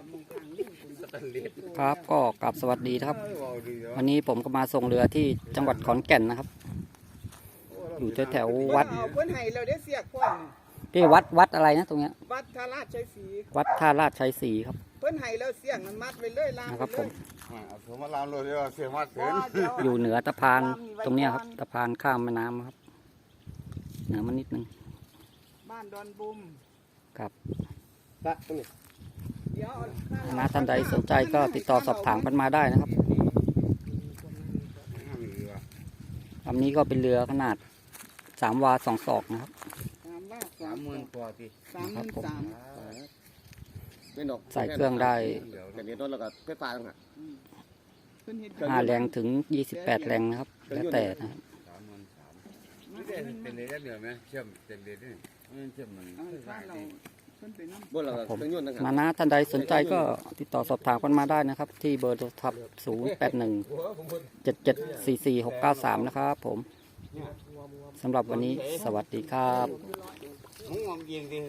คุณสแตนเลสครับก็กลับสวัสดีครับเออเอาดีเนาะวันนี้ผมก็มาส่งเรือที่จังหวัดขอนแก่นนะครับ อยู่แถวๆวัดเอาเพิ่นให้เราได้เสียกพ่อนที่วัดวัดอะไรนะตรงเนี้ย วัดทาราชชัยศรีวัดท่าราชชัยศรีครับ เพิ่นให้เราเสียงมันมัดไว้เลยลามนะไปครับเลผมยอ่าเอาสมมาลามเลยเดี๋ยวเสียงมาเกินว่าเดี๋ยวอยู่เหนือสะพานตรงเนี้ยครับสะพานข้ามแม่น้ำครับ เหนือมันนิดนึงบ้านดอนบุม ครับ ละตรงนี้เดี๋ยวเอา นะท่านใดสนใจก็ติดต่อสอบถามกันมาได้นะครับห้ามเรือลำนี้ก็เป็นเรือขนาดสามวาสองศอกนะครับสามลากสามหมื่นกว่าทีสามหมื่นสามไม่ดอกใส่เครื่องได้เดี๋ยวแต่เนี้รถแล้วก็ไฟฟ้าต่างหากอืมเพิ่นเฮ็ดห้าแรงถึงยี่สิบแปดแรงนะครับ แล้วแต่นะครับสามหมื่นสามไม่ได้เป็นเลสเดียวไหมเชื่อมเป็นเลสนี่มันเชื่อมมัน เอาถ้าเราเพิ่นไปนำบนแล้วก็เครื่องยนต์ต่างหากมานะท่านใดสนใจก็ติดต่อสอบถามกันมาได้นะครับ ที่เบอร์โทรศัพท์ 0 8 1 7 7 4 4 6 9 3 นะครับผมสำหรับวันนี้สวัสดีครับ